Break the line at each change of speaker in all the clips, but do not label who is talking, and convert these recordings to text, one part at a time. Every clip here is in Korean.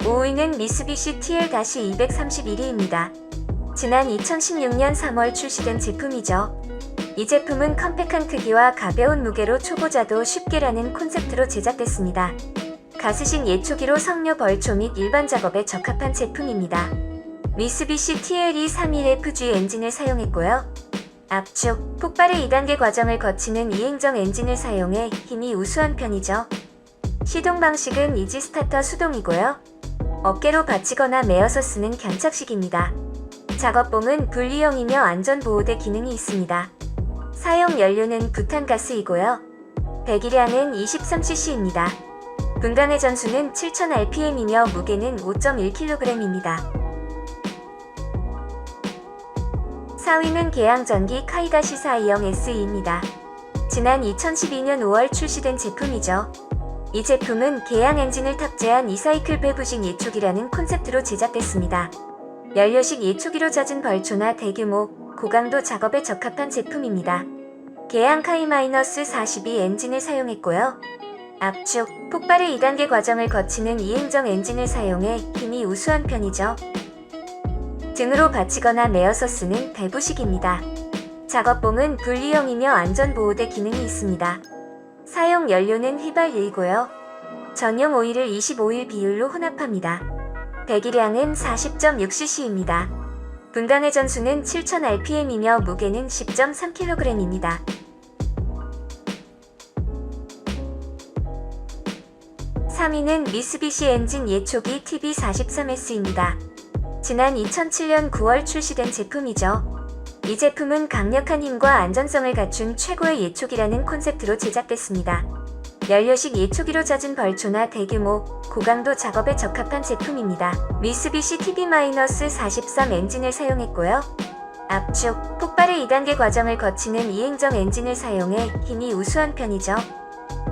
5위는 미쓰비시 TL-231입니다. 지난 2016년 3월 출시된 제품이죠. 이 제품은 컴팩한 크기와 가벼운 무게로 초보자도 쉽게 라는 콘셉트로 제작됐습니다. 가스식 예초기로 성료 벌초 및 일반 작업에 적합한 제품입니다. 미쓰비시 TL-231FG 엔진을 사용했고요. 압축, 폭발의 2단계 과정을 거치는 이행정 엔진을 사용해 힘이 우수한 편이죠. 시동 방식은 이지 스타터 수동이고요. 어깨로 받치거나 메어서 쓰는 견착식입니다. 작업봉은 분리형이며 안전보호대 기능이 있습니다. 사용 연료는 부탄가스이고요. 배기량은 23cc입니다. 분간의 전수는 7000rpm이며 무게는 5.1kg입니다. 4위는 개양전기 카이가시 42형 SE입니다. 지난 2012년 5월 출시된 제품이죠. 이 제품은 개양 엔진을 탑재한 이사이클 배부식 예초기라는 콘셉트로 제작됐습니다. 연료식 예초기로 잦은 벌초나 대규모, 고강도 작업에 적합한 제품입니다. 개양 카이-42 엔진을 사용했고요. 압축, 폭발의 2단계 과정을 거치는 이행정 엔진을 사용해 힘이 우수한 편이죠. 등으로 받치거나 메어서 쓰는 배부식입니다. 작업봉은 분리형이며 안전보호대 기능이 있습니다. 사용 연료는 휘발유이고요. 전용 오일을 25일 비율로 혼합합니다. 배기량은 40.6cc입니다. 분간의 전수는 7000rpm이며 무게는 10.3kg입니다. 3위는 미쓰비시 엔진 예초기 TB43S입니다. 지난 2007년 9월 출시된 제품이죠. 이 제품은 강력한 힘과 안전성을 갖춘 최고의 예초기라는 콘셉트로 제작됐습니다. 연료식 예초기로 잦은 벌초나 대규모, 고강도 작업에 적합한 제품입니다. 미쓰비시 TB-43 엔진을 사용했고요. 압축, 폭발의 2단계 과정을 거치는 이행정 엔진을 사용해 힘이 우수한 편이죠.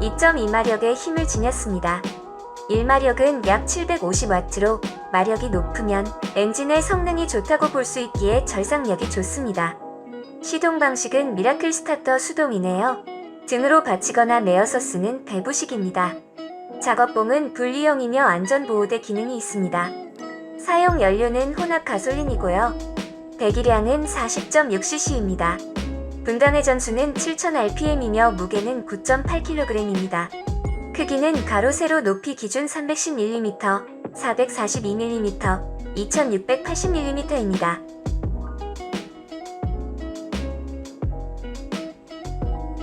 2.2마력의 힘을 지녔습니다. 1마력은 약 750W로 마력이 높으면 엔진의 성능이 좋다고 볼 수 있기에 절상력이 좋습니다. 시동 방식은 미라클 스타터 수동이네요. 등으로 받치거나 메어서 쓰는 배부식입니다. 작업봉은 분리형이며 안전보호대 기능이 있습니다. 사용 연료는 혼합 가솔린이고요. 배기량은 40.6cc입니다. 분당의 전수는 7000rpm이며 무게는 9.8kg입니다. 크기는 가로 세로 높이 기준 310mm, 442mm, 2680mm입니다.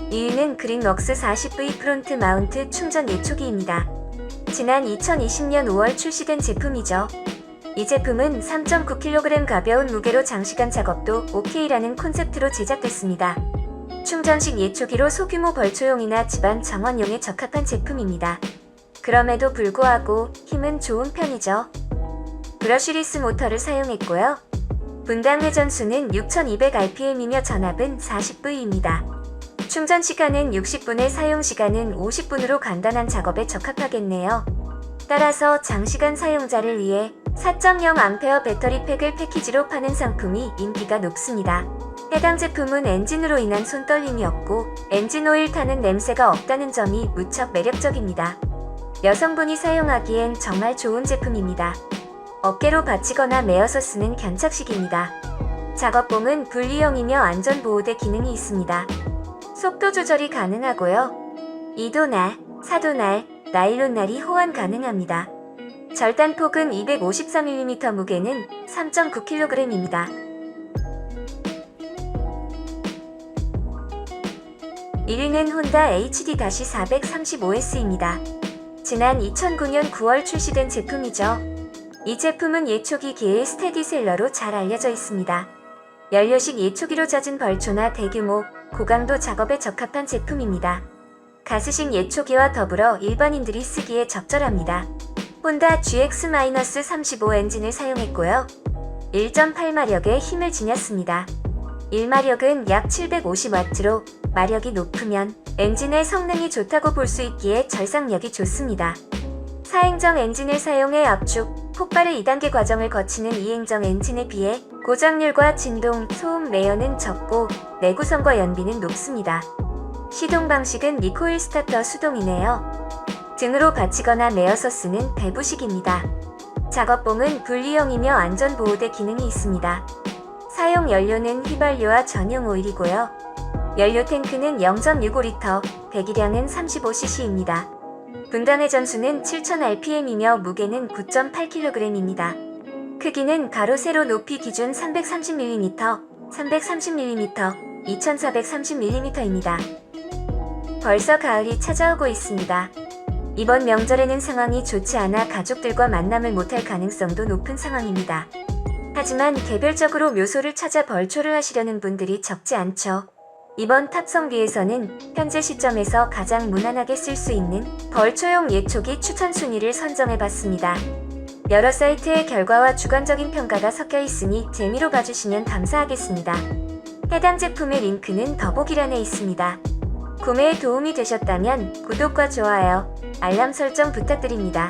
이유는 그린웍스 40V 프론트 마운트 충전 예초기입니다. 지난 2020년 5월 출시된 제품이죠. 이 제품은 3.9kg 가벼운 무게로 장시간 작업도 OK라는 콘셉트로 제작됐습니다. 충전식 예초기로 소규모 벌초용이나 집안 정원용에 적합한 제품입니다. 그럼에도 불구하고 힘은 좋은 편이죠. 브러쉬리스 모터를 사용했고요. 분당 회전수는 6200rpm이며 전압은 40V입니다. 충전 시간은 60분에 사용 시간은 50분으로 간단한 작업에 적합하겠네요. 따라서 장시간 사용자를 위해 4.0A 배터리 팩을 패키지로 파는 상품이 인기가 높습니다. 해당 제품은 엔진으로 인한 손떨림이 없고 엔진 오일 타는 냄새가 없다는 점이 무척 매력적입니다. 여성분이 사용하기엔 정말 좋은 제품입니다. 어깨로 받치거나 메어서 쓰는 견착식입니다. 작업봉은 분리형이며 안전보호대 기능이 있습니다. 속도 조절이 가능하고요. 2도날, 4도날, 나일론날이 호환 가능합니다. 절단폭은 253mm, 무게는 3.9kg입니다. 1위는 혼다 HD-435S입니다. 지난 2009년 9월 출시된 제품이죠. 이 제품은 예초기 기의 스테디셀러로 잘 알려져 있습니다. 연료식 예초기로 잦은 벌초나 대규모, 고강도 작업에 적합한 제품입니다. 가스식 예초기와 더불어 일반인들이 쓰기에 적절합니다. 혼다 GX-35 엔진을 사용했고요. 1.8마력의 힘을 지녔습니다. 1마력은 약 750W로 마력이 높으면 엔진의 성능이 좋다고 볼 수 있기에 절상력이 좋습니다. 사행정 엔진을 사용해 압축, 폭발의 2단계 과정을 거치는 이행정 엔진에 비해 고장률과 진동, 소음 레어는 적고 내구성과 연비는 높습니다. 시동 방식은 리코일 스타터 수동이네요. 등으로 받치거나 메어서 쓰는 배부식입니다. 작업봉은 분리형이며 안전보호대 기능이 있습니다. 사용 연료는 휘발유와 전용 오일이고요. 연료 탱크는 0.65리터, 배기량은 35cc입니다. 분당의 전수는 7000rpm이며 무게는 9.8kg입니다. 크기는 가로 세로 높이 기준 330mm, 330mm, 2430mm입니다. 벌써 가을이 찾아오고 있습니다. 이번 명절에는 상황이 좋지 않아 가족들과 만남을 못할 가능성도 높은 상황입니다. 하지만 개별적으로 묘소를 찾아 벌초를 하시려는 분들이 적지 않죠. 이번 탑성비에서는 현재 시점에서 가장 무난하게 쓸 수 있는 벌초용 예초기 추천 순위를 선정해봤습니다. 여러 사이트의 결과와 주관적인 평가가 섞여 있으니 재미로 봐주시면 감사하겠습니다. 해당 제품의 링크는 더보기란에 있습니다. 구매에 도움이 되셨다면 구독과 좋아요, 알람 설정 부탁드립니다.